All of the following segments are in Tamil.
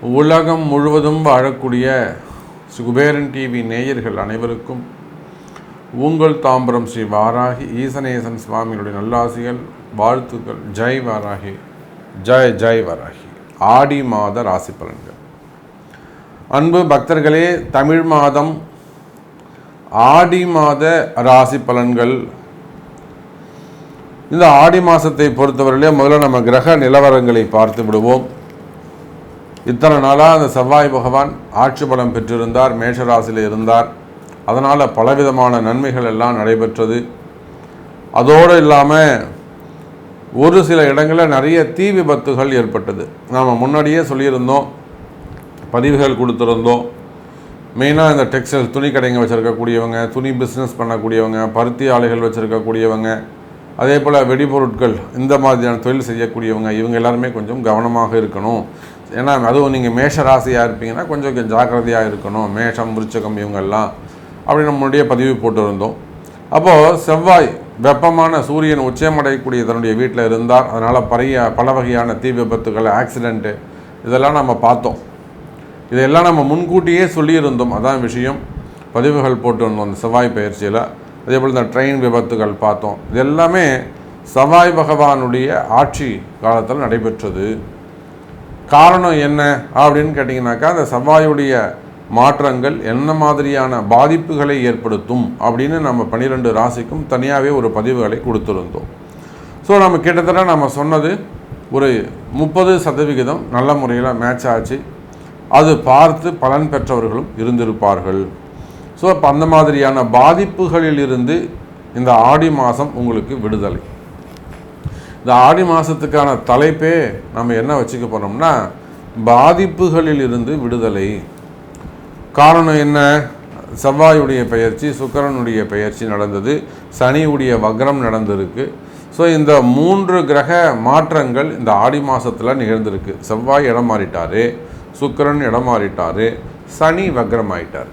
உலகம் முழுவதும் வாழக்கூடிய குபேரன் டிவி நேயர்கள் அனைவருக்கும் உங்கள் தாம்பரம் ஸ்ரீ வாராகி ஈசனேசன் சுவாமிகளுடைய நல்லாசிகள் வாழ்த்துக்கள். ஜெய் வாராகி. ஜெய் ஜெய் வாராகி. ஆடி மாத ராசி பலன்கள். அன்பு பக்தர்களே தமிழ் மாதம் ஆடி மாத ராசி பலன்கள் இந்த ஆடி மாதத்தை பொறுத்தவரையிலே முதல்ல நம்ம கிரக நிலவரங்களை பார்த்து விடுவோம். இத்தனை நாளாக அந்த செவ்வாய் பகவான் ஆட்சி பலம் பெற்றிருந்தார் மேஷராசியில் இருந்தார். அதனால் பலவிதமான நன்மைகள் எல்லாம் நடைபெற்றது. அதோடு இல்லாமல் ஒரு சில இடங்களில் நிறைய தீ விபத்துகள் ஏற்பட்டது. நாம் முன்னாடியே சொல்லியிருந்தோம் பதிவுகள் கொடுத்துருந்தோம். மெயினாக இந்த டெக்ஸ்டைல் துணி கடைங்க வச்சுருக்கக்கூடியவங்க துணி பிஸ்னஸ் பண்ணக்கூடியவங்க பருத்தி ஆலைகள் வச்சுருக்கக்கூடியவங்க அதே போல் வெடிபொருட்கள் இந்த மாதிரியான தொழில் செய்யக்கூடியவங்க இவங்க எல்லாருமே கொஞ்சம் கவனமாக இருக்கணும். ஏன்னா அதுவும் நீங்கள் மேஷ ராசியாக இருப்பீங்கன்னா கொஞ்சம் ஜாக்கிரதையாக இருக்கணும். மேஷம் விருச்சகம் இவங்கெல்லாம் அப்படி நம்மளுடைய பதிவு போட்டிருந்தோம். அப்போது செவ்வாய் வெப்பமான சூரியன் உச்சமடையக்கூடிய தன்னுடைய வீட்டில் இருந்தார். அதனால் பழைய பல வகையான தீ விபத்துகள் ஆக்சிடெண்ட்டு இதெல்லாம் நம்ம பார்த்தோம். இதெல்லாம் நம்ம முன்கூட்டியே சொல்லியிருந்தோம். அதான் விஷயம். பதிவுகள் போட்டு வந்தோம் அந்த செவ்வாய் பயிற்சியில். அதே போல் இந்த ட்ரெயின் விபத்துகள் பார்த்தோம். இது எல்லாமே சவாய் பகவானுடைய ஆட்சி காலத்தில் நடைபெற்றது. காரணம் என்ன அப்படின்னு கேட்டிங்கனாக்கா அந்த செவ்வாயுடைய மாற்றங்கள் என்ன மாதிரியான பாதிப்புகளை ஏற்படுத்தும் அப்படின்னு நம்ம பன்னிரெண்டு ராசிக்கும் தனியாகவே ஒரு பதிவுகளை கொடுத்துருந்தோம். ஸோ நம்ம கிட்டத்தட்ட நம்ம சொன்னது ஒரு முப்பது சதவிகிதம் நல்ல முறையில் மேட்ச் ஆச்சு. அது பார்த்து பலன் பெற்றவர்களும் இருந்திருப்பார்கள். ஸோ அப்போ அந்த மாதிரியான பாதிப்புகளில் இருந்து இந்த ஆடி மாதம் உங்களுக்கு விடுதலை. இந்த ஆடி மாதத்துக்கான தலைப்பே நம்ம என்ன வச்சுக்க போகிறோம்னா பாதிப்புகளில் இருந்து விடுதலை. காரணம் என்ன? செவ்வாயுடைய பெயர்ச்சி சுக்கரனுடைய பெயர்ச்சி நடந்தது. சனியுடைய வக்ரம் நடந்திருக்கு. ஸோ இந்த மூன்று கிரக மாற்றங்கள் இந்த ஆடி மாதத்தில் நிகழ்ந்திருக்கு. செவ்வாய் இடம் மாறிட்டார் சுக்கரன் இடம் மாறிட்டார் சனி வக்ரம் ஆயிட்டார்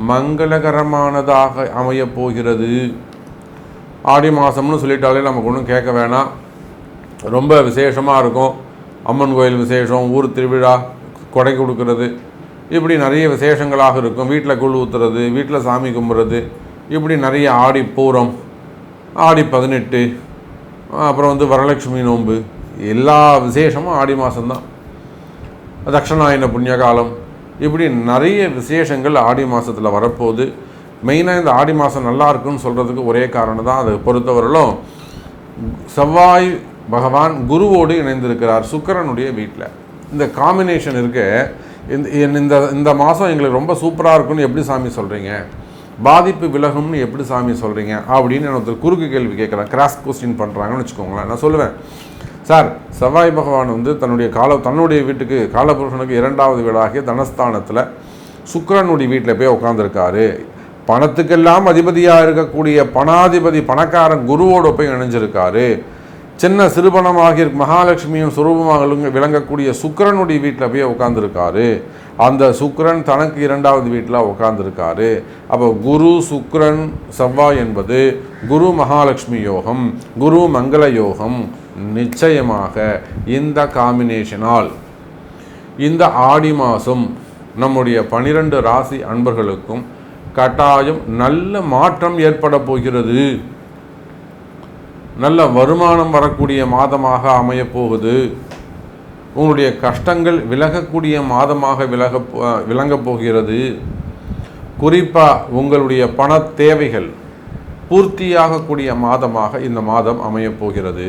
மங்களகரமானதாக அமையப் போகிறது ஆடி மாதம்னு சொல்லிட்டாலே நமக்கு ஒன்றும் கேட்க வேணாம். ரொம்ப விசேஷமாக இருக்கும். அம்மன் கோயில் விசேஷம் ஊர் திருவிழா கொடை கொடுக்கறது. இப்படி நிறைய விசேஷங்களாக இருக்கும். வீட்டில் குழு ஊற்றுறது வீட்டில் சாமி கும்பிட்றது. இப்படி நிறைய ஆடி பூரம் ஆடி பதினெட்டு அப்புறம் வந்து வரலட்சுமி நோன்பு. எல்லா விசேஷமும் ஆடி மாதம்தான் தட்சணாயன புண்ணிய காலம் இப்படி நிறைய விசேஷங்கள் ஆடி மாதத்தில் வரப்போகுது. மெயினாக இந்த ஆடி மாதம் நல்லா இருக்குன்னு சொல்கிறதுக்கு ஒரே காரணம் தான் அதை பொறுத்தவரையிலும் செவ்வாய் பகவான் குருவோடு இணைந்திருக்கிறார் சுக்கரனுடைய வீட்டில் இந்த காம்பினேஷன் இருக்கு. இந்த இந்த இந்த மாதம் எங்களுக்கு ரொம்ப சூப்பராக இருக்குன்னு எப்படி சாமி சொல்கிறீங்க பாதிப்பு விலகும்னு எப்படி சாமி சொல்கிறீங்க அப்படின்னு ஒருத்தர் குறுக்கு கேள்வி கேட்குறேன். கிராஸ் கொஸ்டின் பண்ணுறாங்கன்னு வச்சுக்கோங்களேன். நான் சொல்லுவேன். சார் செவ்வாய் பகவான் வந்து தன்னுடைய கால தன்னுடைய வீட்டுக்கு காலபுருஷனுக்கு இரண்டாவது வீடாகிய தனஸ்தானத்தில் சுக்கரனுடைய வீட்டில் போய் உட்காந்துருக்காரு பணத்துக்கெல்லாம் அதிபதியாக இருக்கக்கூடிய பணாதிபதி பணக்காரன் குருவோடு போய் இணைஞ்சிருக்காரு. சின்ன சிறுபணமாக மகாலட்சுமியும் சுரூபமாக விளங்கக்கூடிய சுக்கரனுடைய வீட்டில் போய் உட்காந்துருக்காரு அந்த சுக்கரன் தனக்கு இரண்டாவது வீட்டில் உட்காந்துருக்காரு அப்போ குரு சுக்கரன் செவ்வாய் என்பது குரு மகாலட்சுமி யோகம் குரு மங்கள யோகம் நிச்சயமாக இந்த காம்பினேஷனால் இந்த ஆடி மாதம் நம்முடைய பனிரெண்டு ராசி அன்பர்களுக்கும் கட்டாயம் நல்ல மாற்றம் ஏற்பட போகிறது. நல்ல வருமானம் வரக்கூடிய மாதமாக அமையப்போகுது உங்களுடைய கஷ்டங்கள் விலகக்கூடிய மாதமாக விலக விளங்கப் போகிறது. குறிப்பாக உங்களுடைய பண தேவைகள் பூர்த்தியாகக்கூடிய மாதமாக இந்த மாதம் அமையப் போகிறது.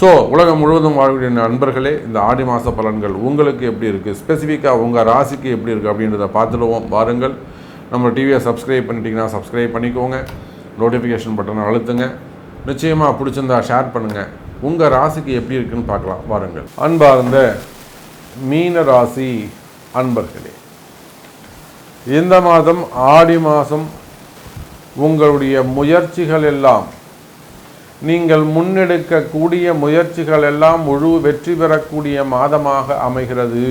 ஸோ உலகம் முழுவதும் வாழக்கூடிய நண்பர்களே இந்த ஆடி மாத பலன்கள் உங்களுக்கு எப்படி இருக்குது ஸ்பெசிஃபிக்காக உங்கள் ராசிக்கு எப்படி இருக்குது அப்படின்றத பார்த்துடுவோம். வாருங்கள். நம்ம டிவியை சப்ஸ்கிரைப் பண்ணிட்டீங்கன்னா சப்ஸ்கிரைப் பண்ணிக்கோங்க. நோட்டிஃபிகேஷன் பட்டனை அழுத்துங்க. நிச்சயமாக பிடிச்சிருந்தா ஷேர் பண்ணுங்கள் உங்கள் ராசிக்கு எப்படி இருக்குன்னு பார்க்கலாம். வாருங்கள். அன்பார்ந்த மீன ராசி அன்பர்களே இந்த மாதம் ஆடி மாதம் உங்களுடைய முயற்சிகள் எல்லாம் நீங்கள் முன்னெடுக்கக்கூடிய முயற்சிகள் எல்லாம் முழு வெற்றி பெறக்கூடிய மாதமாக அமைகிறது.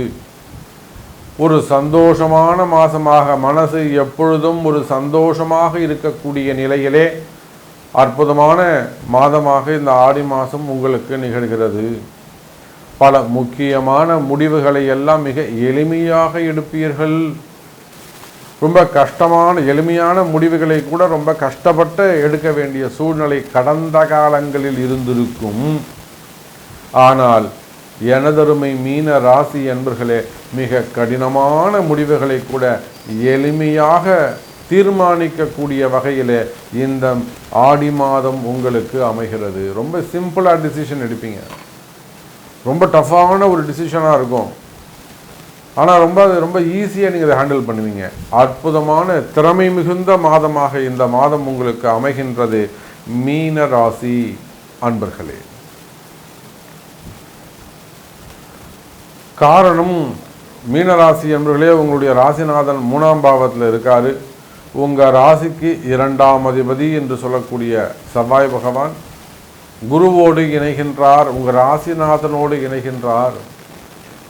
ஒரு சந்தோஷமான மாதமாக மனசு எப்பொழுதும் ஒரு சந்தோஷமாக இருக்கக்கூடிய நிலையிலே அற்புதமான மாதமாக இந்த ஆடி மாதம் உங்களுக்கு நிகழ்கிறது. பல முக்கியமான முடிவுகளை எல்லாம் மிக எளிமையாக எடுப்பீர்கள். ரொம்ப கஷ்டமான எளிமையான முடிவுகளை கூட ரொம்ப கஷ்டப்பட்டு எடுக்க வேண்டிய சூழ்நிலை கடந்த காலங்களில் இருந்திருக்கும். ஆனால் எனதருமை மீன ராசி என்பர்களே மிக கடினமான முடிவுகளை கூட எளிமையாக தீர்மானிக்கக்கூடிய வகையில் இந்த ஆடி மாதம் உங்களுக்கு அமைகிறது. ரொம்ப சிம்பிளாக டிசிஷன் எடுப்பீங்க. ரொம்ப டஃப்பான ஒரு டிசிஷனாக இருக்கும். ஆனால் ரொம்ப ரொம்ப ஈஸியாக நீங்கள் இதை ஹேண்டில் பண்ணுவீங்க. அற்புதமான திறமை மிகுந்த மாதமாக இந்த மாதம் உங்களுக்கு அமைகின்றது மீன ராசி அன்பர்களே. காரணம் மீனராசி என்பர்களே உங்களுடைய ராசிநாதன் மூணாம் பாவத்தில் இருக்கார். உங்கள் ராசிக்கு இரண்டாம் அதிபதி என்று சொல்லக்கூடிய செவ்வாய் பகவான் குருவோடு இணைகின்றார் உங்கள் ராசிநாதனோடு இணைகின்றார்.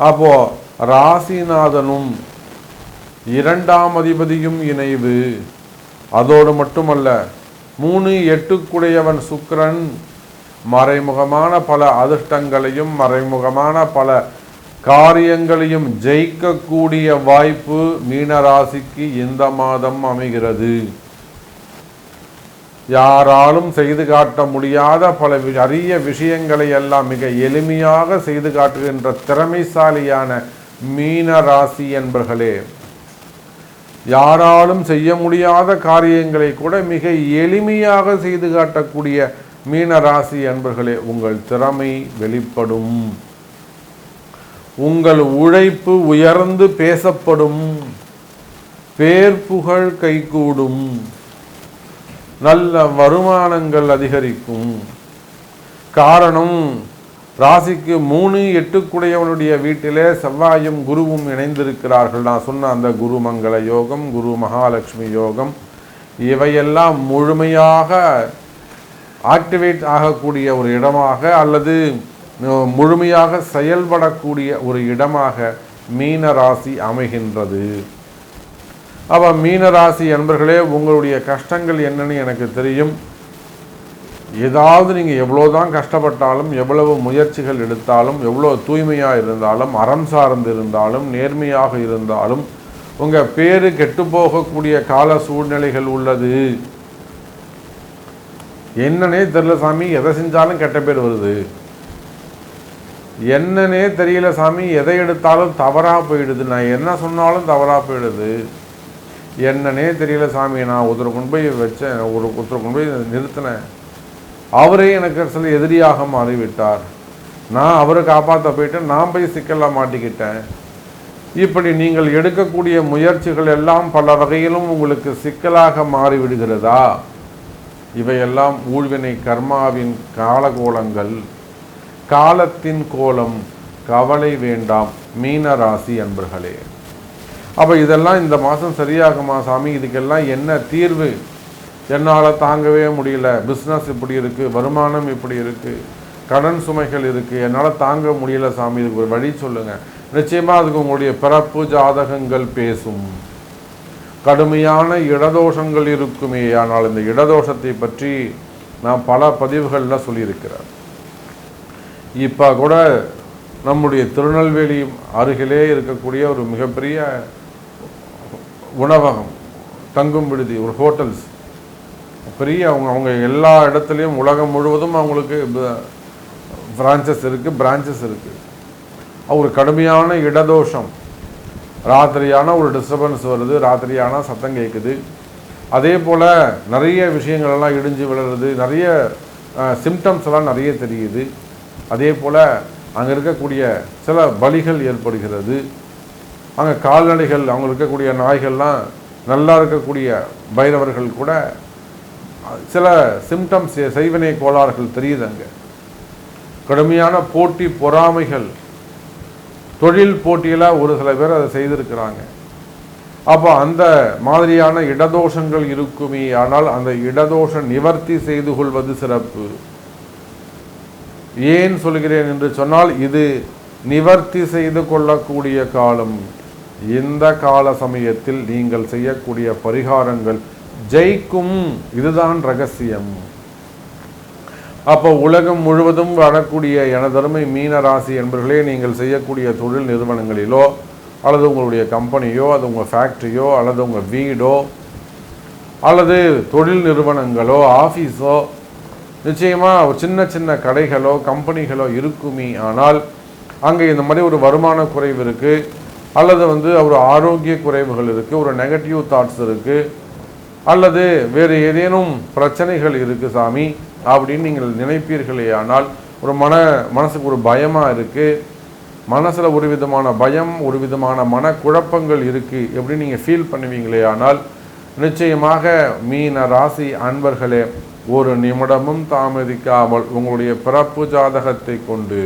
அப்போது ராசிநாதனும் இரண்டாம் அதிபதியும் இணைவு. அதோடு மட்டுமல்ல மூணு எட்டுக்குடையவன் சுக்கரன் மறைமுகமான பல அதிர்ஷ்டங்களையும் மறைமுகமான பல காரியங்களையும் ஜெயிக்கக்கூடிய வாய்ப்பு மீனராசிக்கு இந்த மாதம் அமைகிறது. யாராலும் செய்து காட்ட முடியாத பல வி- அரிய விஷயங்களை எல்லாம் மிக எளிமையாக செய்து காட்டுகின்ற திறமைசாலியான மீன ராசி என்பர்களே யாராலும் செய்ய முடியாத காரியங்களை கூட மிக எளிமையாக செய்து காட்டக்கூடிய மீன ராசி என்பர்களே உங்கள் திறமை வெளிப்படும். உங்கள் உழைப்பு உயர்ந்து பேசப்படும். பேர் புகழ் கைகூடும். நல்ல வருமானங்கள் அதிகரிக்கும். காரணம் ராசிக்கு மூணு எட்டுக்குடையவனுடைய வீட்டிலே செவ்வாயும் குருவும் இணைந்திருக்கிறார்கள். நான் சொன்ன அந்த குரு மங்கள யோகம் குரு மகாலட்சுமி யோகம் இவையெல்லாம் முழுமையாக ஆக்டிவேட் ஆகக்கூடிய ஒரு இடமாக அல்லது முழுமையாக செயல்படக்கூடிய ஒரு இடமாக மீன ராசி அமைகின்றது. அப்போ மீனராசி என்பர்களே உங்களுடைய கஷ்டங்கள் என்னன்னு எனக்கு தெரியும். ஏதாவது நீங்கள் எவ்வளோதான் கஷ்டப்பட்டாலும் எவ்வளவு முயற்சிகள் எடுத்தாலும் எவ்வளோ தூய்மையாக இருந்தாலும் அறம் சார்ந்து இருந்தாலும் நேர்மையாக இருந்தாலும் உங்கள் பேர் கெட்டு போகக்கூடிய கால சூழ்நிலைகள் உள்ளது. என்னன்னே தெரியல சாமி எதை செஞ்சாலும் கெட்ட பேர் வருது. என்னன்னே தெரியல சாமி எதை எடுத்தாலும் தவறாக போயிடுது. நான் என்ன சொன்னாலும் தவறாக போயிடுது. என்னன்னே தெரியல சாமி நான் ஒருத்தர் கொண்டு போய் வச்சேன் ஒரு ஒருத்தர் கொண்டு போய் நிறுத்தினேன். அவரே எனக்கு சில எதிரியாக மாறிவிட்டார். நான் அவரை காப்பாற்ற போயிட்டு நான் போய் சிக்கலாக மாட்டிக்கிட்டேன். இப்படி நீங்கள் எடுக்கக்கூடிய முயற்சிகள் எல்லாம் பல வகையிலும் உங்களுக்கு சிக்கலாக மாறிவிடுகிறதா? இவையெல்லாம் ஊழ்வினை கர்மாவின் காலகோலங்கள் காலத்தின் கோலம் கவலை வேண்டாம் மீன ராசி அன்பர்களே. அப்போ இதெல்லாம் இந்த மாதம் சரியாகுமா சாமி? இதுக்கெல்லாம் என்ன தீர்வு? என்னால் தாங்கவே முடியல. பிஸ்னஸ் இப்படி இருக்குது வருமானம் இப்படி இருக்குது கடன் சுமைகள் இருக்குது என்னால் தாங்க முடியல சாமி இதுக்கு ஒரு வழி சொல்லுங்கள் நிச்சயமாக அதுக்கு உங்களுடைய பிறப்பு ஜாதகங்கள் பேசும். கடுமையான இடதோஷங்கள் இருக்குமே ஆனால் இந்த இடதோஷத்தை பற்றி நான் பல பதிவுகளில் சொல்லியிருக்கிறேன். இப்போ கூட நம்முடைய திருநெல்வேலி அருகிலே இருக்கக்கூடிய ஒரு மிகப்பெரிய உணவகம் தங்கும் விடுதி ஒரு ஹோட்டல்ஸ். பெரிய அவங்க அவங்க எல்லா இடத்துலையும் உலகம் முழுவதும் அவங்களுக்கு பிரான்ச்சஸ் இருக்குது பிரான்ச்சஸ் இருக்குது ஒரு கடுமையான இடதோஷம். ராத்திரியான ஒரு டிஸ்டர்பன்ஸ் வருது ராத்திரியான சத்தம் கேட்குது அதே போல் நிறைய விஷயங்கள்லாம் இடிஞ்சு விழுறது நிறைய சிம்டம்ஸ் எல்லாம் நிறைய தெரியுது. அதே போல் அங்கே இருக்கக்கூடிய சில பலிகள் ஏற்படுகிறது. அங்கே கால்நடைகள் அவங்க இருக்கக்கூடிய நாய்கள்லாம் நல்லா இருக்கக்கூடிய பைரவர்கள் கூட சில சிம்டம்ஸ் செய்வினை கோளாறுகள் தெரியுது அங்கே. கடுமையான போட்டி பொறாமைகள் தொழில் போட்டியில் ஒரு சில பேர் அதை செய்திருக்கிறாங்க. அப்போ அந்த மாதிரியான இடதோஷங்கள் இருக்குமே ஆனால் அந்த இடதோஷம் நிவர்த்தி செய்து கொள்வது சிறப்பு. ஏன் சொல்கிறேன் என்று சொன்னால் இது நிவர்த்தி செய்து கொள்ளக்கூடிய காலம். இந்த கால சமயத்தில் நீங்கள் செய்யக்கூடிய பரிகாரங்கள் ஜெயிக்கும் இதுதான் ரகசியம். அப்போ உலகம் முழுவதும் வரக்கூடிய எனதருமை மீன ராசி என்பர்களே நீங்கள் செய்யக்கூடிய தொழில் நிறுவனங்களிலோ அல்லது உங்களுடைய கம்பெனியோ அது உங்கள் ஃபேக்ட்ரியோ அல்லது உங்கள் வீடோ அல்லது தொழில் நிறுவனங்களோ ஆஃபீஸோ நிச்சயமாக சின்ன சின்ன கடைகளோ கம்பெனிகளோ இருக்குமே ஆனால் அங்கே இந்த மாதிரி ஒரு வருமான குறைவு இருக்குது அல்லது வந்து ஒரு ஆரோக்கிய குறைவுகள் இருக்குது ஒரு நெகட்டிவ் தாட்ஸ் இருக்குது அல்லது வேறு ஏதேனும் பிரச்சனைகள் இருக்குது சாமி அப்படின்னு நீங்கள் நினைப்பீர்களே ஆனால் ஒரு மன மனசுக்கு ஒரு பயமாக இருக்குது மனசில் ஒரு விதமான பயம் ஒரு விதமான மனக்குழப்பங்கள் இருக்குது எப்படி நீங்கள் ஃபீல் பண்ணுவீங்களே ஆனால் நிச்சயமாக மீன ராசி அன்பர்களே ஒரு நிமிடமும் தாமதிக்காமல் உங்களுடைய பிறப்பு ஜாதகத்தை கொண்டு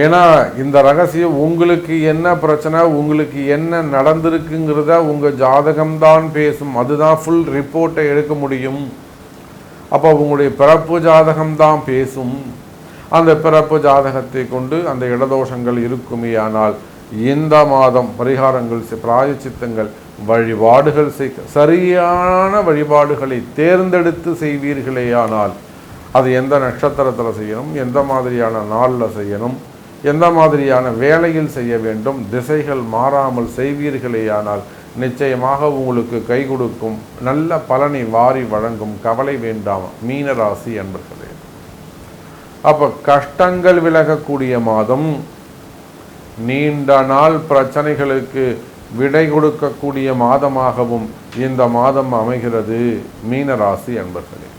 ஏன்னா இந்த ரகசியம் உங்களுக்கு என்ன பிரச்சனை உங்களுக்கு என்ன நடந்திருக்குங்கிறத உங்கள் ஜாதகம்தான் பேசும். அதுதான் ஃபுல் ரிப்போர்ட்டை எடுக்க முடியும். அப்போ உங்களுடைய பிறப்பு ஜாதகம்தான் பேசும். அந்த பிறப்பு ஜாதகத்தை கொண்டு அந்த இடதோஷங்கள் இருக்குமே ஆனால் இந்த மாதம் பரிகாரங்கள் பிராயச்சித்தங்கள் வழிபாடுகள் செய் சரியான வழிபாடுகளை தேர்ந்தெடுத்து செய்வீர்களேயானால் அது எந்த நட்சத்திரத்தில் செய்யணும் எந்த மாதிரியான நாளில் செய்யணும் எந்த மாதிரியான வேலையில் செய்ய வேண்டும் திசைகள் மாறாமல் செய்வீர்களேயானால் நிச்சயமாக உங்களுக்கு கை கொடுக்கும் நல்ல பலனை வாரி வழங்கும் கவலை வேண்டாம் மீனராசி என்பர்களே. அப்போ கஷ்டங்கள் விலகக்கூடிய மாதம் நீண்ட நாள் பிரச்சனைகளுக்கு விடை கொடுக்கக்கூடிய மாதமாகவும் இந்த மாதம் அமைகிறது மீனராசி அன்பர்களே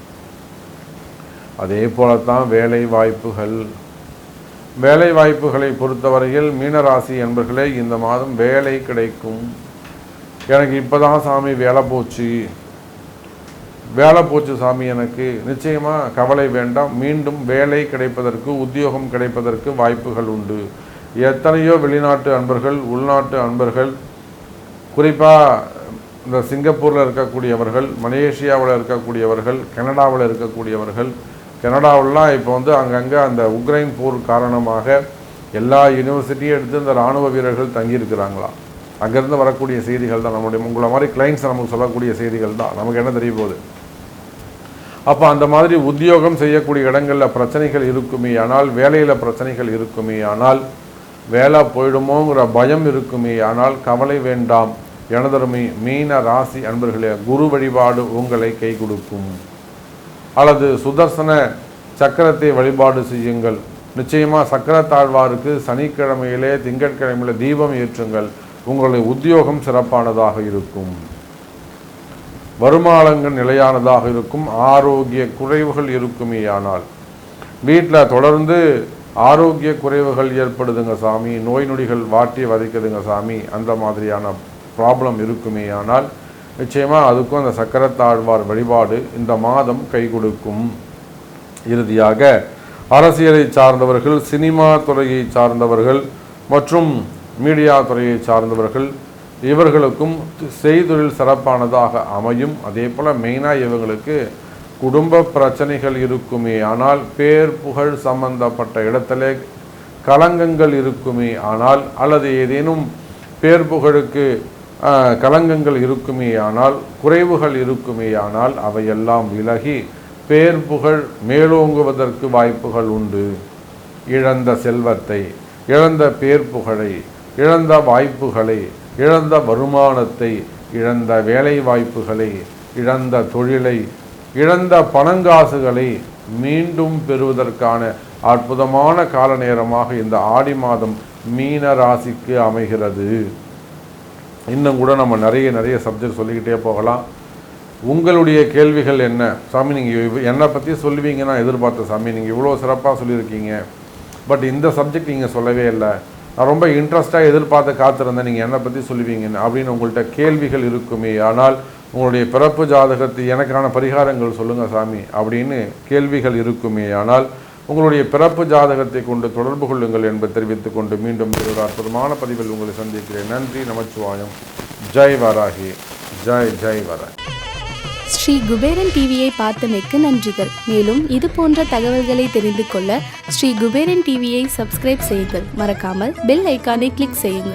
அதே போலத்தான் வேலை வாய்ப்புகள் வேலை வாய்ப்புகளை பொறுத்தவரையில் மீனராசி என்பர்களே இந்த மாதம் வேலை கிடைக்கும். எனக்கு இப்போ தான் சாமி வேலை போச்சு. வேலை போச்சு சாமி எனக்கு. நிச்சயமாக கவலை வேண்டாம். மீண்டும் வேலை கிடைப்பதற்கு உத்தியோகம் கிடைப்பதற்கு வாய்ப்புகள் உண்டு. எத்தனையோ வெளிநாட்டு அன்பர்கள் உள்நாட்டு அன்பர்கள் குறிப்பாக இந்த சிங்கப்பூரில் இருக்கக்கூடியவர்கள் மலேசியாவில் இருக்கக்கூடியவர்கள் கனடாவில் இருக்கக்கூடியவர்கள் கனடாவிலாம் இப்போ வந்து அங்கங்கே அந்த உக்ரைன் போர் காரணமாக எல்லா யூனிவர்சிட்டியும் எடுத்து இந்த இராணுவ வீரர்கள் தங்கியிருக்கிறாங்களாம். அங்கேருந்து வரக்கூடிய செய்திகள் தான் நம்முடைய உங்களை மாதிரி கிளைண்ட்ஸ் நமக்கு சொல்லக்கூடிய செய்திகள் தான். நமக்கு என்ன தெரிய போகுது? அப்போ அந்த மாதிரி உத்தியோகம் செய்யக்கூடிய இடங்களில் பிரச்சனைகள் இருக்குமே ஆனால் வேலையில் பிரச்சனைகள் இருக்குமே ஆனால் வேலை போயிடுமோங்கிற பயம் இருக்குமே ஆனால் கவலை வேண்டாம். எனதருமை மீன ராசி அன்பர்களே குரு வழிபாடு உங்களை கை கொடுக்கும். அல்லது சுதர்சன சக்கரத்தை வழிபாடு செய்யுங்கள். நிச்சயமாக சக்கரத்தாழ்வாருக்கு சனிக்கிழமையிலே திங்கட்கிழமையில தீபம் ஏற்றுங்கள். உங்களுடைய உத்தியோகம் சிறப்பானதாக இருக்கும். வருமானங்கள் நிலையானதாக இருக்கும். ஆரோக்கிய குறைவுகள் இருக்குமே ஆனால். வீட்டில் தொடர்ந்து ஆரோக்கிய குறைவுகள் ஏற்படுதுங்க சாமி. நோய் நொடிகள் வாட்டி வதைக்குதுங்க சாமி. அந்த மாதிரியான ப்ராப்ளம் இருக்குமே ஆனால் நிச்சயமாக அதுக்கும் அந்த சக்கரத்தாழ்வார் வழிபாடு இந்த மாதம் கை கொடுக்கும் இறுதியாக அரசியலை சார்ந்தவர்கள் சினிமா துறையை சார்ந்தவர்கள் மற்றும் மீடியா துறையை சார்ந்தவர்கள் இவர்களுக்கும் செய்தொழில் சிறப்பானதாக அமையும். அதே போல் மெயினாக இவங்களுக்கு குடும்ப பிரச்சனைகள் இருக்குமே ஆனால் பேர் புகழ் சம்பந்தப்பட்ட இடத்திலே கலங்கங்கள் இருக்குமே ஆனால் அல்லது ஏதேனும் பேர் புகழுக்கு கலங்கங்கள் இருக்குமேயானால் குறைவுகள் இருக்குமேயானால் அவையெல்லாம் விலகி பேர் புகழ் மேலோங்குவதற்கு வாய்ப்புகள் உண்டு. இழந்த செல்வத்தை இழந்த பேர் புகழை இழந்த வாய்ப்புகளை இழந்த வருமானத்தை இழந்த வேலை வாய்ப்புகளை இழந்த தொழிலை இழந்த பணங்காசுகளை மீண்டும் பெறுவதற்கான அற்புதமான கால நேரமாக இந்த ஆடி மாதம் மீன ராசிக்கு அமைகிறது. இன்னும் கூட நம்ம நிறைய நிறைய சப்ஜெக்ட் சொல்லிக்கிட்டே போகலாம். உங்களுடைய கேள்விகள் என்ன? சாமி நீங்கள் என்னை பற்றி சொல்லுவீங்க நான் எதிர்பார்த்த சாமி. நீங்கள் இவ்வளோ சிறப்பாக சொல்லியிருக்கீங்க. பட் இந்த சப்ஜெக்ட் நீங்கள் சொல்லவே இல்லை. நான் ரொம்ப இன்ட்ரெஸ்ட்டாக எதிர்பார்த்து காத்திருந்தேன். நீங்கள் என்னை பற்றி சொல்லுவீங்கன்னு அப்படின்னு உங்கள்கிட்ட கேள்விகள் இருக்குமே. ஆனால் உங்களுடைய பிறப்பு ஜாதகத்தை எனக்கான பரிகாரங்கள் சொல்லுங்கள் சாமி அப்படின்னு கேள்விகள் இருக்குமே. ஆனால் உங்களுடைய பிறப்பு ஜாதகத்தை கொண்டு தொடர்பு கொள்ளுங்கள் என்பதை தெரிவித்துக் கொண்டு மீண்டும் ஒரு அற்புதமான பதிவில் உங்களை சந்திக்கிறேன். நன்றி நமச்சிவாயம். ஜெய் வராகி. ஜெய் ஜெய் வராகி. ஸ்ரீ குபேரன் டிவியை பார்த்தமைக்கு நன்றிகள். மேலும் இது போன்ற தகவல்களை தெரிந்து கொள்ள ஸ்ரீ குபேரன் டிவியை சப்ஸ்கிரைப் செய்யுங்கள். மறக்காமல் பெல் ஐக்கானை கிளிக் செய்யுங்கள்.